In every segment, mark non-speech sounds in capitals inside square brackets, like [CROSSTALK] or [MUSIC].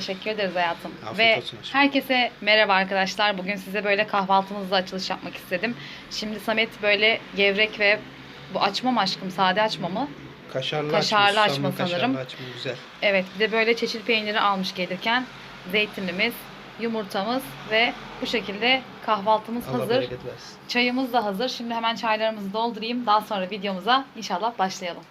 Teşekkür ederiz hayatım. Afiyet Ve olsun aşkım. herkese merhaba arkadaşlar. Bugün size böyle kahvaltımızla açılış yapmak istedim. Şimdi Samet böyle gevrek ve bu açma mı aşkım? Sade açma mı? Kaşarlı, Kaşarlı açma, sanırım. Kaşarlı açma güzel. Evet bir de böyle çeşit peyniri almış gelirken zeytinimiz, yumurtamız ve bu şekilde kahvaltımız Allah hazır. bereket versin. Çayımız da hazır. Şimdi hemen çaylarımızı doldurayım. Daha sonra videomuza inşallah başlayalım.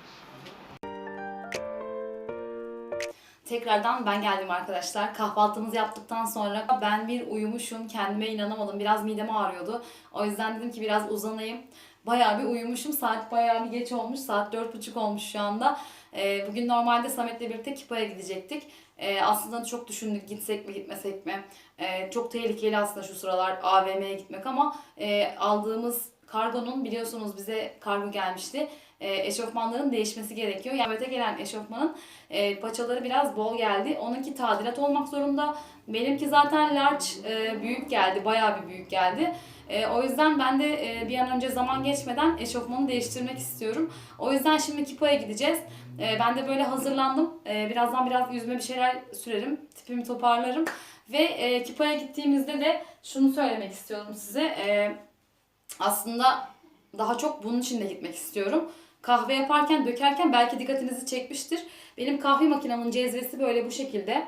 Tekrardan ben geldim arkadaşlar. Kahvaltımızı yaptıktan sonra ben bir uyumuşum. Kendime inanamadım. Biraz midem ağrıyordu. O yüzden dedim ki biraz uzanayım. Bayağı bir uyumuşum. Saat bayağı bir geç olmuş. Saat 4.30 olmuş şu anda. Ee, bugün normalde Samet'le birlikte Kipa'ya gidecektik. Ee, aslında çok düşündük gitsek mi gitmesek mi. Ee, çok tehlikeli aslında şu sıralar AVM'ye gitmek ama e, aldığımız kargonun biliyorsunuz bize kargo gelmişti. E, eşofmanların değişmesi gerekiyor. Yani öte gelen eşofmanın e, paçaları biraz bol geldi. Onunki tadilat olmak zorunda. Benimki zaten large e, büyük geldi. Bayağı bir büyük geldi. E, o yüzden ben de e, bir an önce zaman geçmeden eşofmanı değiştirmek istiyorum. O yüzden şimdi Kipo'ya gideceğiz. E, ben de böyle hazırlandım. E, birazdan biraz yüzüme bir şeyler sürerim. Tipimi toparlarım. Ve e, Kipo'ya gittiğimizde de şunu söylemek istiyorum size. E, aslında daha çok bunun için de gitmek istiyorum. Kahve yaparken, dökerken belki dikkatinizi çekmiştir. Benim kahve makinemin cezvesi böyle bu şekilde.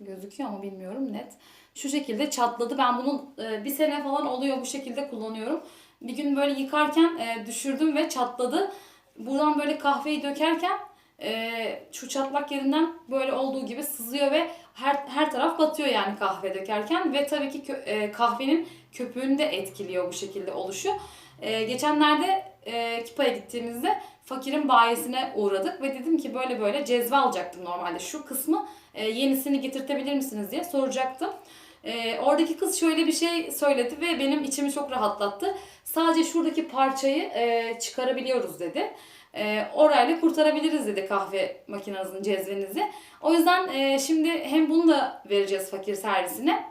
Gözüküyor ama bilmiyorum net. Şu şekilde çatladı. Ben bunu e, bir sene falan oluyor bu şekilde kullanıyorum. Bir gün böyle yıkarken e, düşürdüm ve çatladı. Buradan böyle kahveyi dökerken e, şu çatlak yerinden böyle olduğu gibi sızıyor ve her her taraf batıyor yani kahve dökerken ve tabii ki kö- e, kahvenin köpüğünü de etkiliyor bu şekilde oluşu. E, geçenlerde e, Kipa'ya gittiğimizde fakirin bayisine uğradık ve dedim ki böyle böyle cezve alacaktım normalde. Şu kısmı e, yenisini getirtebilir misiniz diye soracaktım. E, oradaki kız şöyle bir şey söyledi ve benim içimi çok rahatlattı. Sadece şuradaki parçayı e, çıkarabiliyoruz dedi. E, orayla kurtarabiliriz dedi kahve makinenizin cezvenizi. O yüzden e, şimdi hem bunu da vereceğiz fakir servisine.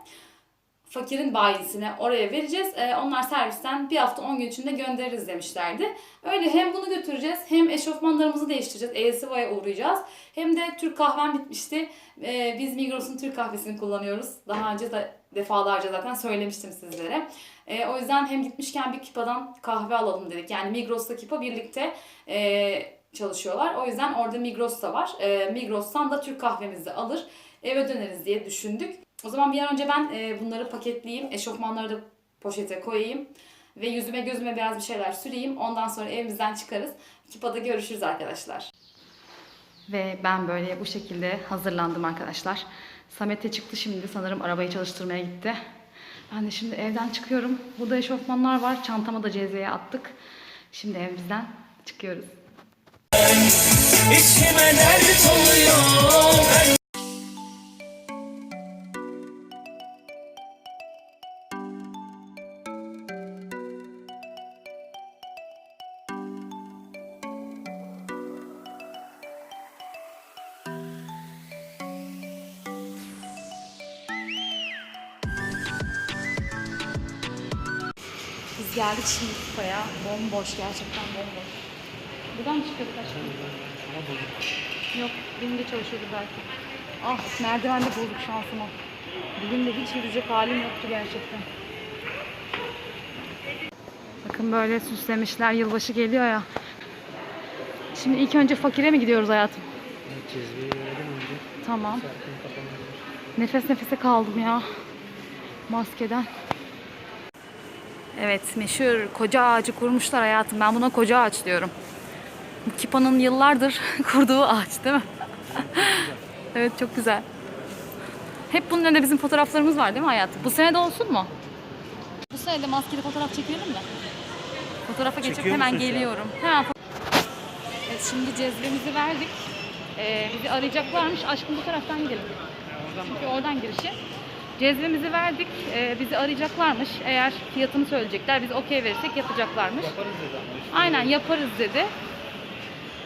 Fakirin bayisine oraya vereceğiz. E, onlar servisten bir hafta 10 gün içinde göndeririz demişlerdi. Öyle hem bunu götüreceğiz hem eşofmanlarımızı değiştireceğiz. Elsiva'ya uğrayacağız. Hem de Türk kahvem bitmişti. E, biz Migros'un Türk kahvesini kullanıyoruz. Daha önce de defalarca zaten söylemiştim sizlere. E, o yüzden hem gitmişken bir Kipa'dan kahve alalım dedik. Yani Migros'ta Kipa birlikte e, çalışıyorlar. O yüzden orada Migros da var. E, Migros'tan da Türk kahvemizi alır eve döneriz diye düşündük. O zaman bir an önce ben e, bunları paketleyeyim. Eşofmanları da poşete koyayım. Ve yüzüme gözüme biraz bir şeyler süreyim. Ondan sonra evimizden çıkarız. Kipa'da görüşürüz arkadaşlar. Ve ben böyle bu şekilde hazırlandım arkadaşlar. Samet'e çıktı şimdi sanırım arabayı çalıştırmaya gitti. Ben de şimdi evden çıkıyorum. Burada eşofmanlar var. Çantama da cezveye attık. Şimdi evimizden çıkıyoruz. İçime dert oluyor geldik şimdi Kipa'ya. Bomboş gerçekten bomboş. Buradan mı çıkıyorduk aşkım? Yok, benim de çalışıyordu belki. Ah, merdivende bulduk şansımı. Bugün de hiç yürüyecek halim yoktu gerçekten. Bakın böyle süslemişler, yılbaşı geliyor ya. Şimdi ilk önce fakire mi gidiyoruz hayatım? Cezveyi verelim önce. Tamam. Nefes nefese kaldım ya. Maskeden. Evet meşhur koca ağacı kurmuşlar hayatım. Ben buna koca ağaç diyorum. Bu Kipa'nın yıllardır [LAUGHS] kurduğu ağaç değil mi? [LAUGHS] evet çok güzel. Hep bunun önünde bizim fotoğraflarımız var değil mi hayatım? Bu sene de olsun mu? Bu sene de maskeli fotoğraf çekelim mi? Fotoğrafa geçip Çekiyor hemen musun geliyorum. Hemen Evet şimdi cezvemizi verdik. Ee, bizi arayacaklarmış. Aşkım bu taraftan gidelim. Çünkü oradan girişi. Cezvemizi verdik. Ee, bizi arayacaklarmış. Eğer fiyatını söyleyecekler. Biz okey verirsek yapacaklarmış. Yaparız dedi ama. Aynen yaparız dedi.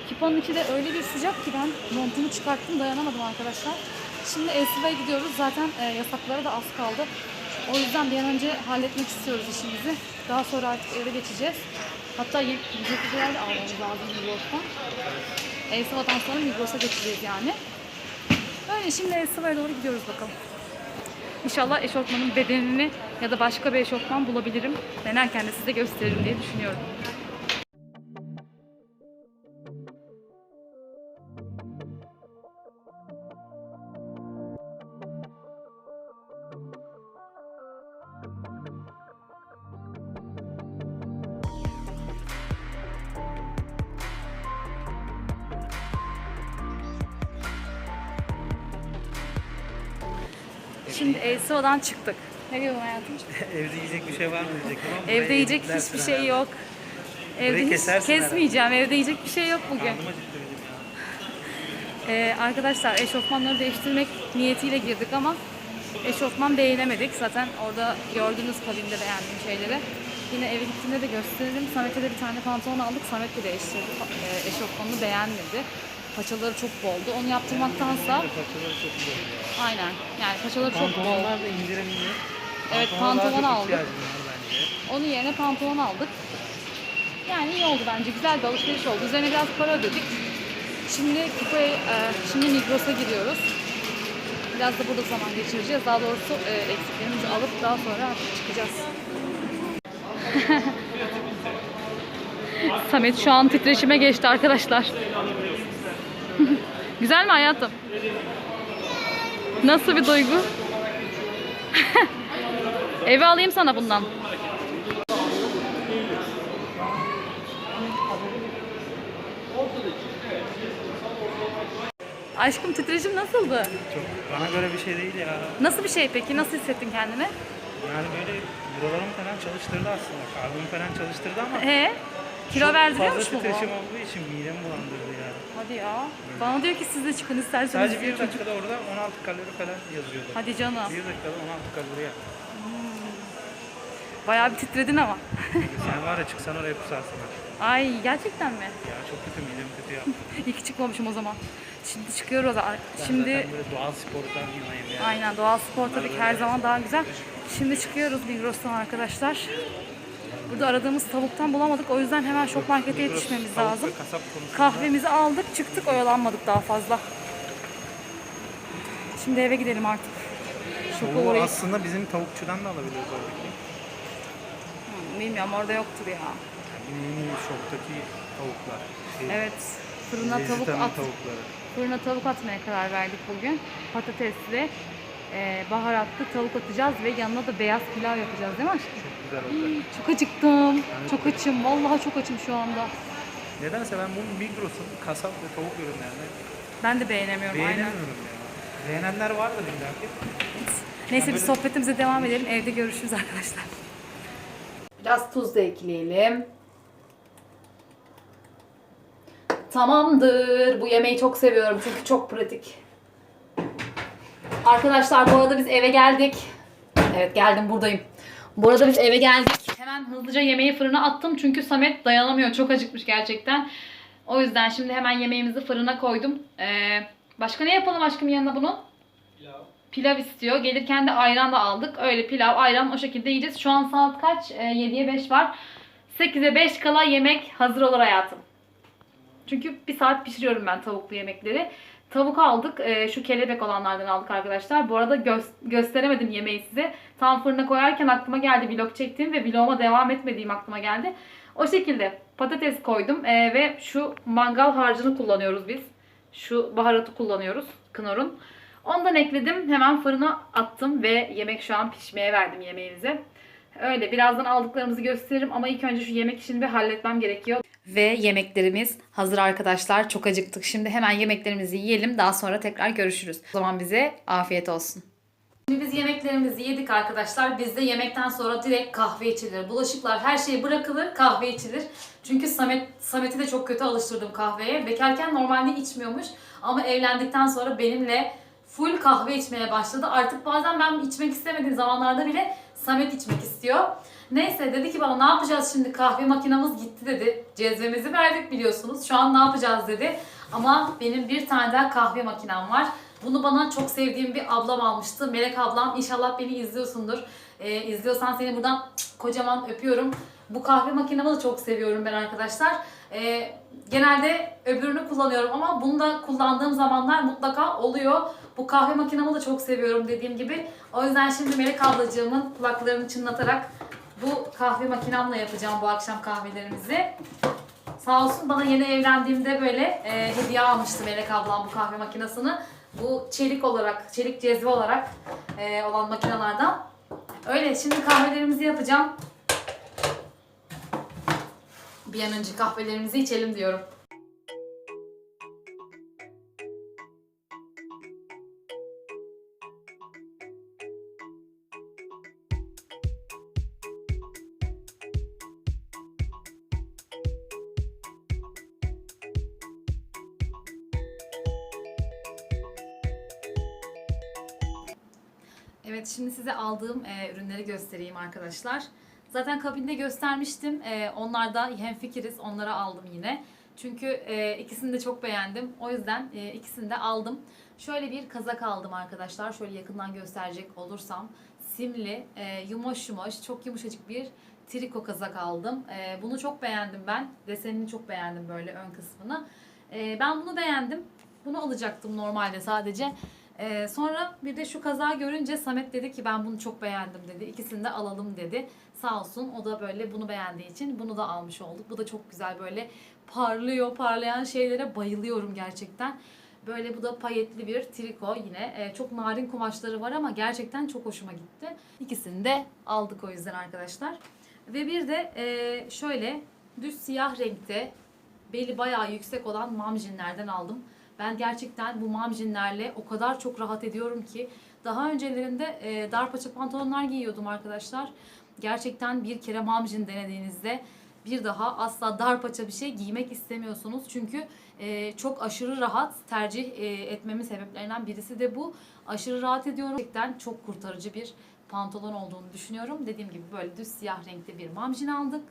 Kipanın içi de öyle bir sıcak ki ben montumu çıkarttım dayanamadım arkadaşlar. Şimdi Elsiva'ya gidiyoruz. Zaten e, yasaklara da az kaldı. O yüzden bir an önce halletmek istiyoruz işimizi. Daha sonra artık eve geçeceğiz. Hatta yiyecek bir şeyler de almamız lazım Migros'tan. Elsiva'dan sonra Migros'a geçeceğiz yani. Öyle şimdi Sıva'ya doğru gidiyoruz bakalım. İnşallah eşofmanın bedenini ya da başka bir eşofman bulabilirim. Denerken de size gösteririm diye düşünüyorum. Şimdi Elsiva'dan çıktık. Ne diyorsun hayatım? [LAUGHS] Evde yiyecek bir şey var mı diyecektim ama Evde buraya yiyecek yedikler hiçbir şey herhalde. yok. Evde hiç kesersin kesmeyeceğim. Evde yiyecek bir şey yok bugün. Benim ya. [LAUGHS] Ee, arkadaşlar eşofmanları değiştirmek niyetiyle girdik ama eşofman beğenemedik. Zaten orada gördünüz kabinde beğendiğim şeyleri. Yine eve gittiğimde de gösteririm. Samet'e de bir tane pantolon aldık. Samet de değiştirdi. Ee, eşofmanını beğenmedi. Paçaları çok boldu. Onu yaptırmaktansa Paçaları çok güzel. ya. aynen yani paçaları çok bol. Pantolonlar da indirimli. Evet, pantolon aldık. Onun yerine pantolon aldık. Yani iyi oldu bence. Güzel bir alışveriş oldu. Üzerine biraz para ödedik. Şimdi Kupa'ya, e, şimdi Migros'a gidiyoruz. Biraz da burada zaman geçireceğiz. Daha doğrusu e, eksiklerimizi alıp daha sonra artık çıkacağız. [LAUGHS] Samet şu an titreşime geçti arkadaşlar. Güzel mi hayatım? Nasıl bir duygu? [LAUGHS] Eve alayım sana bundan. Aşkım titreşim nasıldı? Çok bana göre bir şey değil ya. Nasıl bir şey peki? Nasıl hissettin kendini? Yani böyle buralarımı falan çalıştırdı aslında. Karnımı falan çalıştırdı ama He? Kilo çok verdiriyormuş fazla mu titreşim bu? olduğu için midemi bulandırdı. Hadi ya. Bana diyor ki siz de çıkın isterseniz. Sadece bir çocuk. dakikada orada 16 kalori falan yazıyordu. Hadi canım. Bir dakikada 16 kalori ya. Bayağı bir titredin ama. Sen [LAUGHS] var ya çıksan oraya pusarsın. ha. Ay gerçekten mi? Ya çok kötü midem kötü ya. [LAUGHS] İyi ki çıkmamışım o zaman. Şimdi çıkıyoruz. Ben Şimdi böyle doğal spordan yanayım yani. aynen doğal spor tabii ki her zaman daha güzel. Şimdi çıkıyoruz Migros'tan arkadaşlar. Burada aradığımız tavuktan bulamadık. O yüzden hemen şok markete yetişmemiz lazım. Kahvemizi aldık, çıktık, oyalanmadık daha fazla. Şimdi eve gidelim artık. Şoka Tavuğu uğrayıp. aslında bizim tavukçudan da alabiliyoruz oradaki. Hmm, Bilmiyorum orada yoktur ya. Yani yeni şoktaki tavuklar. Şey, Evet, fırına tavuk at, tavukları. fırına tavuk atmaya karar verdik bugün. Patatesli, e, baharatlı tavuk atacağız ve yanına da beyaz pilav yapacağız değil mi aşkım? Çok güzel olacak. Çok acıktım. Çok açım. Vallahi çok açım şu anda. Nedense ben bu Migros'un kasap ve tavuk ürünlerini Ben de beğenemiyorum. Aynen. beğenemiyorum ya. Beğenenler vardır illa ki. Neyse biz sohbetimize devam edelim. Evde görüşürüz arkadaşlar. Biraz tuz da ekleyelim. Tamamdır. Bu yemeği çok seviyorum çünkü çok pratik. Arkadaşlar bu arada biz eve geldik. Evet geldim buradayım. Bu arada biz eve geldik. Hemen hızlıca yemeği fırına attım çünkü Samet dayanamıyor. Çok acıkmış gerçekten. O yüzden şimdi hemen yemeğimizi fırına koydum. Ee, başka ne yapalım aşkım yanına bunun? Pilav istiyor. Gelirken de ayran da aldık. Öyle pilav, ayran o şekilde yiyeceğiz. Şu an saat kaç? Ee, 7'ye 5 var. 8'e 5 kala yemek hazır olur hayatım. Çünkü bir saat pişiriyorum ben tavuklu yemekleri. Tavuk aldık. Ee, şu kelebek olanlardan aldık arkadaşlar. Bu arada gö- gösteremedim yemeği size. Tam fırına koyarken aklıma geldi vlog çektiğim ve vloguma devam etmediğim aklıma geldi. O şekilde patates koydum ee, ve şu mangal harcını kullanıyoruz biz. Şu baharatı kullanıyoruz. Knorr'un. Ondan ekledim. Hemen fırına attım ve yemek şu an pişmeye verdim yemeğimize. Öyle birazdan aldıklarımızı gösteririm ama ilk önce şu yemek işini bir halletmem gerekiyor. Ve yemeklerimiz hazır arkadaşlar. Çok acıktık. Şimdi hemen yemeklerimizi yiyelim. Daha sonra tekrar görüşürüz. O zaman bize afiyet olsun. Şimdi biz yemeklerimizi yedik arkadaşlar. Bizde yemekten sonra direkt kahve içilir. Bulaşıklar her şey bırakılır, kahve içilir. Çünkü Samet Samet'i de çok kötü alıştırdım kahveye. Bekarken normalde içmiyormuş ama evlendikten sonra benimle full kahve içmeye başladı. Artık bazen ben içmek istemediğim zamanlarda bile Samet içmek istiyor. Neyse dedi ki bana ne yapacağız şimdi kahve makinamız gitti dedi. Cezvemizi verdik biliyorsunuz. Şu an ne yapacağız dedi. Ama benim bir tane daha kahve makinem var. Bunu bana çok sevdiğim bir ablam almıştı. Melek ablam inşallah beni izliyorsundur. Ee, izliyorsan seni buradan kocaman öpüyorum. Bu kahve makinemi de çok seviyorum ben arkadaşlar. Ee, genelde öbürünü kullanıyorum ama bunu da kullandığım zamanlar mutlaka oluyor. Bu kahve makinemi de çok seviyorum dediğim gibi. O yüzden şimdi Melek ablacığımın kulaklarını çınlatarak bu kahve makinemle yapacağım bu akşam kahvelerimizi. Sağ olsun bana yeni evlendiğimde böyle e, hediye almıştı Melek ablam bu kahve makinesini. Bu çelik olarak, çelik cezve olarak e, olan makinelerden. Öyle şimdi kahvelerimizi yapacağım. Bir an önce kahvelerimizi içelim diyorum. Evet şimdi size aldığım e, ürünleri göstereyim arkadaşlar. Zaten kabinde göstermiştim. E, onlar da hemfikiriz. Onlara aldım yine. Çünkü e, ikisini de çok beğendim. O yüzden e, ikisini de aldım. Şöyle bir kazak aldım arkadaşlar. Şöyle yakından gösterecek olursam. Simli, e, yumuş yumuş, çok yumuşacık bir triko kazak aldım. E, bunu çok beğendim ben. Desenini çok beğendim böyle ön kısmını. E, ben bunu beğendim. Bunu alacaktım normalde sadece. Ee, sonra bir de şu kazağı görünce Samet dedi ki ben bunu çok beğendim dedi. İkisini de alalım dedi. Sağ olsun o da böyle bunu beğendiği için bunu da almış olduk. Bu da çok güzel böyle parlıyor. Parlayan şeylere bayılıyorum gerçekten. Böyle bu da payetli bir triko yine. Ee, çok narin kumaşları var ama gerçekten çok hoşuma gitti. İkisini de aldık o yüzden arkadaşlar. Ve bir de e, şöyle düz siyah renkte beli bayağı yüksek olan mamjinlerden aldım. Ben gerçekten bu mamjinlerle o kadar çok rahat ediyorum ki daha öncelerinde e, dar paça pantolonlar giyiyordum arkadaşlar. Gerçekten bir kere mamjin denediğinizde bir daha asla dar paça bir şey giymek istemiyorsunuz. Çünkü e, çok aşırı rahat tercih e, etmemin sebeplerinden birisi de bu. Aşırı rahat ediyorum. Gerçekten çok kurtarıcı bir pantolon olduğunu düşünüyorum. Dediğim gibi böyle düz siyah renkte bir mamjin aldık.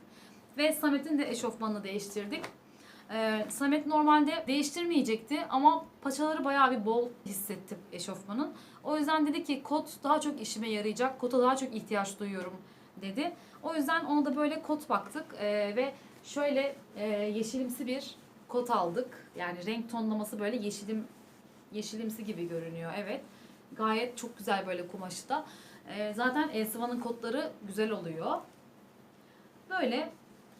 Ve Samet'in de eşofmanını değiştirdik. Ee, Samet normalde değiştirmeyecekti ama paçaları bayağı bir bol hissettim eşofmanın. O yüzden dedi ki kot daha çok işime yarayacak, kota daha çok ihtiyaç duyuyorum dedi. O yüzden ona da böyle kot baktık Ee, ve şöyle e, yeşilimsi bir kot aldık. Yani renk tonlaması böyle yeşilim yeşilimsi gibi görünüyor evet. Gayet çok güzel böyle kumaşı da. Ee, zaten Elsiva'nın kotları güzel oluyor. Böyle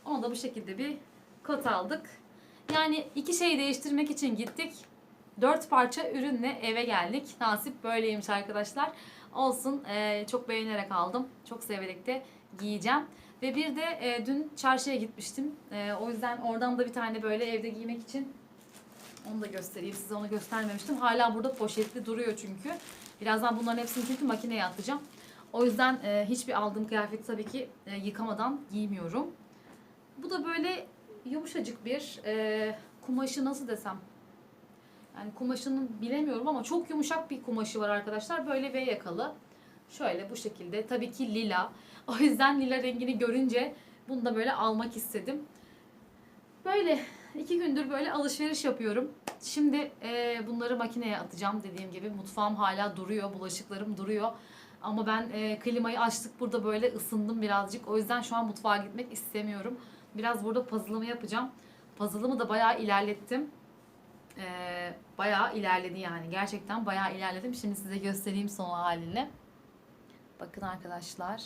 ona da bu şekilde bir kot aldık. Yani iki şeyi değiştirmek için gittik. Dört parça ürünle eve geldik. Nasip böyleymiş arkadaşlar. Olsun eee, çok beğenerek aldım. Çok severek de giyeceğim. Ve bir de eee, dün çarşıya gitmiştim. Eee, o yüzden oradan da bir tane böyle evde giymek için onu da göstereyim. Size onu göstermemiştim. Hala burada poşetli duruyor çünkü. Birazdan bunların hepsini çünkü makineye atacağım. O yüzden eee, hiçbir aldığım kıyafeti tabii ki eee, yıkamadan giymiyorum. Bu da böyle yumuşacık bir e, kumaşı nasıl desem. Yani kumaşını bilemiyorum ama çok yumuşak bir kumaşı var arkadaşlar. Böyle V yakalı. Şöyle bu şekilde. Tabii ki lila. [LAUGHS] O yüzden lila rengini görünce bunu da böyle almak istedim. Böyle iki gündür böyle alışveriş yapıyorum. Şimdi e, bunları makineye atacağım dediğim gibi. Mutfağım hala duruyor. Bulaşıklarım duruyor. Ama ben e, klimayı açtık burada böyle ısındım birazcık. O yüzden şu an mutfağa gitmek istemiyorum. Biraz burada puzzle'ımı yapacağım. Puzzle'ımı da bayağı ilerlettim. Ee, bayağı ilerledi yani. Gerçekten bayağı ilerledim. Şimdi size göstereyim son halini. Bakın arkadaşlar.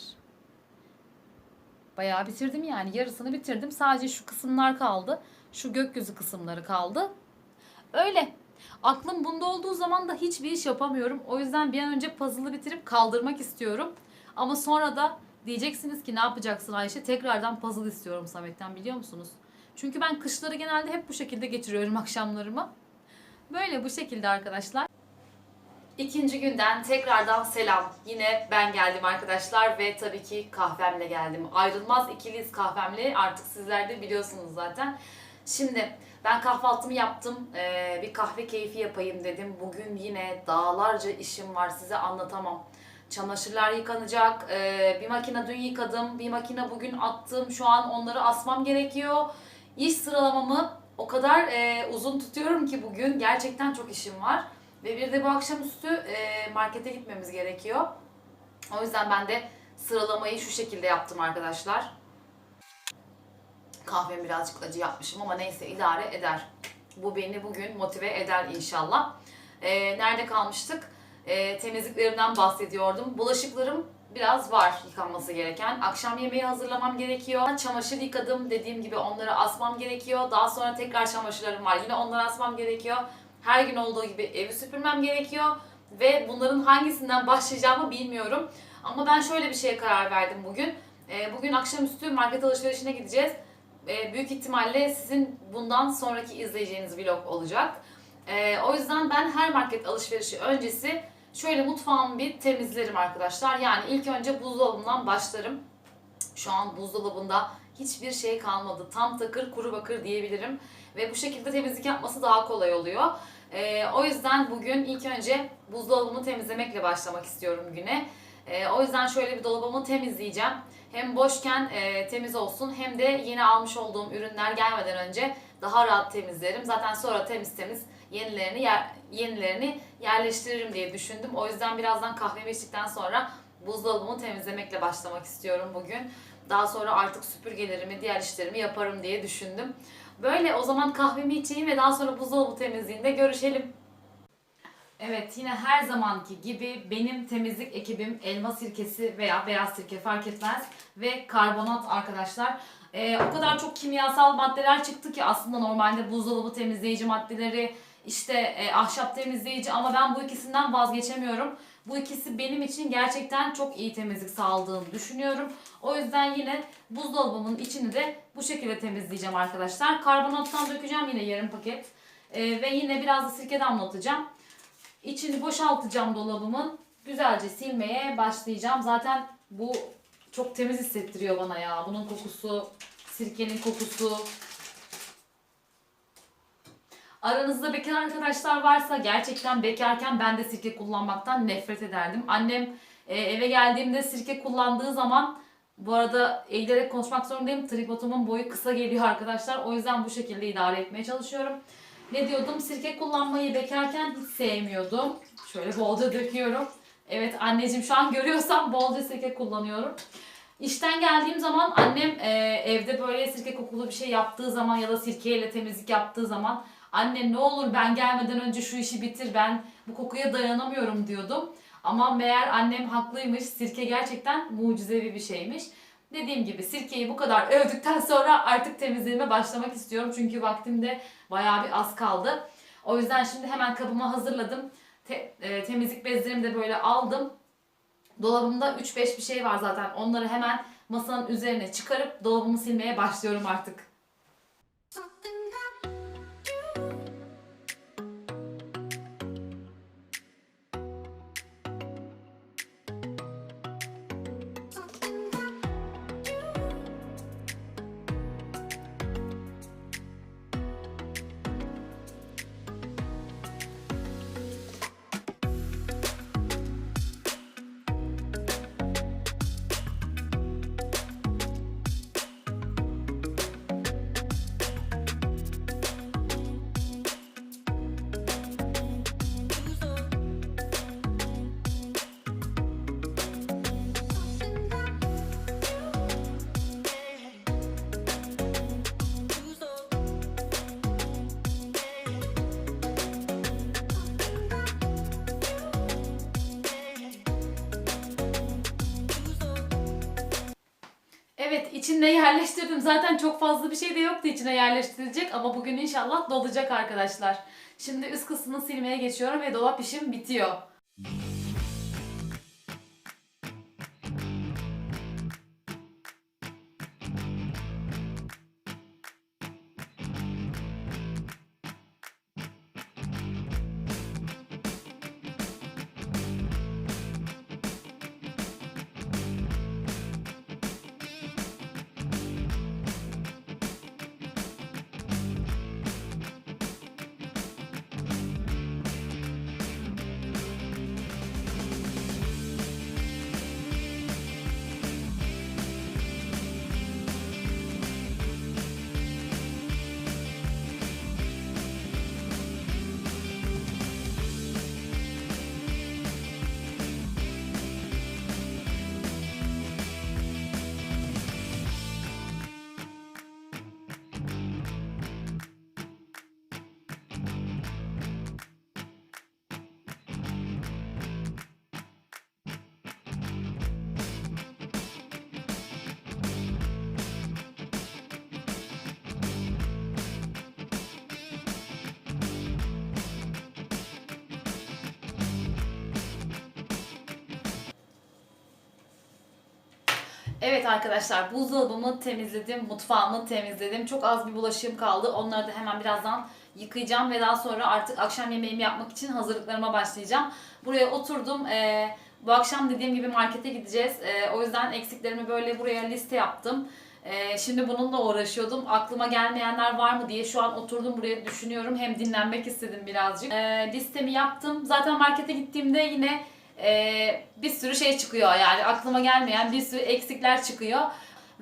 Bayağı bitirdim yani. Yarısını bitirdim. Sadece şu kısımlar kaldı. Şu gökyüzü kısımları kaldı. Öyle. Aklım bunda olduğu zaman da hiçbir iş yapamıyorum. O yüzden bir an önce puzzle'ı bitirip kaldırmak istiyorum. Ama sonra da diyeceksiniz ki ne yapacaksın Ayşe? Tekrardan puzzle istiyorum Samet'ten biliyor musunuz? Çünkü ben kışları genelde hep bu şekilde geçiriyorum [LAUGHS] akşamlarımı. Böyle bu şekilde arkadaşlar. İkinci günden tekrardan selam. Yine ben geldim arkadaşlar ve tabii ki kahvemle geldim. Ayrılmaz ikiliyiz kahvemle artık sizler de biliyorsunuz zaten. Şimdi ben kahvaltımı yaptım. Ee, bir kahve keyfi yapayım dedim. Bugün yine dağlarca işim var size anlatamam. Çamaşırlar yıkanacak. Ee, bir makine dün yıkadım. Bir makine bugün attım. Şu an onları asmam gerekiyor. İş sıralamamı o kadar e, uzun tutuyorum ki bugün. Gerçekten çok işim var. Ve bir de bu akşamüstü e, markete gitmemiz gerekiyor. O yüzden ben de sıralamayı şu şekilde yaptım arkadaşlar. Kahvemi birazcık acı yapmışım ama neyse idare eder. Bu beni bugün motive eder inşallah. Ee, nerede kalmıştık? Ee, temizliklerimden bahsediyordum. Bulaşıklarım biraz var yıkanması gereken. Akşam yemeği hazırlamam gerekiyor. Çamaşır yıkadım. Dediğim gibi onları asmam gerekiyor. Daha sonra tekrar çamaşırlarım var. Yine onları asmam gerekiyor. Her gün olduğu gibi evi süpürmem gerekiyor. Ve bunların hangisinden başlayacağımı bilmiyorum. Ama ben şöyle bir şeye karar verdim bugün. Ee, bugün akşamüstü market alışverişine gideceğiz. Ee, büyük ihtimalle sizin bundan sonraki izleyeceğiniz vlog olacak. Ee, o yüzden ben her market alışverişi öncesi şöyle mutfağımı bir temizlerim arkadaşlar. Yani ilk önce buzdolabından başlarım. Şu an buzdolabında hiçbir şey kalmadı. Tam takır kuru bakır diyebilirim. Ve bu şekilde temizlik yapması daha kolay oluyor. Ee, o yüzden bugün ilk önce buzdolabımı temizlemekle başlamak istiyorum güne. Ee, o yüzden şöyle bir dolabımı temizleyeceğim. Hem boşken e, temiz olsun hem de yeni almış olduğum ürünler gelmeden önce daha rahat temizlerim. Zaten sonra temiz temiz yenilerini yer, yenilerini yerleştiririm diye düşündüm. O yüzden birazdan kahvemi içtikten sonra buzdolabımı temizlemekle başlamak istiyorum bugün. Daha sonra artık süpürgelerimi, diğer işlerimi yaparım diye düşündüm. Böyle o zaman kahvemi içeyim ve daha sonra buzdolabı temizliğinde görüşelim. Evet yine her zamanki gibi benim temizlik ekibim elma sirkesi veya beyaz sirke fark etmez ve karbonat arkadaşlar. Ee, o kadar çok kimyasal maddeler çıktı ki aslında normalde buzdolabı temizleyici maddeleri işte e, ahşap temizleyici ama ben bu ikisinden vazgeçemiyorum. Bu ikisi benim için gerçekten çok iyi temizlik sağladığını düşünüyorum. O yüzden yine buzdolabımın içini de bu şekilde temizleyeceğim arkadaşlar. Karbonattan dökeceğim yine yarım paket. Ee, ve yine biraz da sirke damlatacağım. İçini boşaltacağım dolabımın. Güzelce silmeye başlayacağım. Zaten bu çok temiz hissettiriyor bana ya. Bunun kokusu, sirkenin kokusu. Aranızda bekar arkadaşlar varsa gerçekten bekarken ben de sirke kullanmaktan nefret ederdim. Annem e, eve geldiğimde sirke kullandığı zaman bu arada eğilerek konuşmak zorundayım. Tripodumun boyu kısa geliyor arkadaşlar. O yüzden bu şekilde idare etmeye çalışıyorum. Ne diyordum? Sirke kullanmayı bekarken hiç sevmiyordum. Şöyle bolca döküyorum. Evet anneciğim şu an görüyorsan bolca sirke kullanıyorum. İşten geldiğim zaman annem e, evde böyle sirke kokulu bir şey yaptığı zaman ya da sirkeyle temizlik yaptığı zaman anne ne olur ben gelmeden önce şu işi bitir ben bu kokuya dayanamıyorum diyordum. Ama meğer annem haklıymış. Sirke gerçekten mucizevi bir şeymiş. Dediğim gibi sirkeyi bu kadar övdükten sonra artık temizliğime başlamak istiyorum. Çünkü vaktim de bayağı bir az kaldı. O yüzden şimdi hemen kabımı hazırladım. Te- e, temizlik bezlerimi de böyle aldım. Dolabımda 3-5 bir şey var zaten. Onları hemen masanın üzerine çıkarıp dolabımı silmeye başlıyorum artık. İçine yerleştirdim. Zaten çok fazla bir şey de yoktu içine yerleştirilecek ama bugün inşallah dolacak arkadaşlar. Şimdi üst kısmını silmeye geçiyorum ve dolap işim bitiyor. Evet arkadaşlar buzdolabımı temizledim, mutfağımı temizledim. Çok az bir bulaşığım kaldı. Onları da hemen birazdan yıkayacağım ve daha sonra artık akşam yemeğimi yapmak için hazırlıklarıma başlayacağım. Buraya oturdum. Ee, bu akşam dediğim gibi markete gideceğiz. Ee, o yüzden eksiklerimi böyle buraya liste yaptım. Ee, şimdi bununla uğraşıyordum. Aklıma gelmeyenler var mı diye şu an oturdum buraya düşünüyorum. Hem dinlenmek istedim birazcık. Ee, listemi yaptım. Zaten markete gittiğimde yine e, bir sürü şey çıkıyor yani aklıma gelmeyen bir sürü eksikler çıkıyor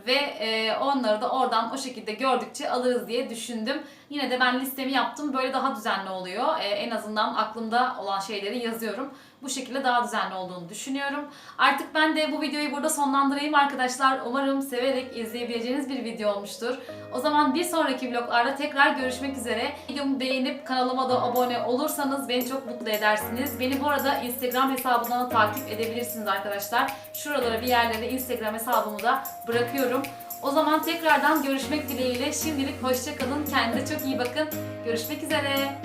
ve e, onları da oradan o şekilde gördükçe alırız diye düşündüm. Yine de ben listemi yaptım. Böyle daha düzenli oluyor. E, en azından aklımda olan şeyleri yazıyorum. Bu şekilde daha düzenli olduğunu düşünüyorum. Artık ben de bu videoyu burada sonlandırayım arkadaşlar. Umarım severek izleyebileceğiniz bir video olmuştur. O zaman bir sonraki vloglarda tekrar görüşmek üzere. Videomu beğenip kanalıma da abone olursanız beni çok mutlu edersiniz. Beni bu arada Instagram hesabından da takip edebilirsiniz arkadaşlar. Şuralara bir yerlere Instagram hesabımı da bırakıyorum. O zaman tekrardan görüşmek dileğiyle. Şimdilik hoşçakalın. Kendinize çok iyi bakın. Görüşmek üzere.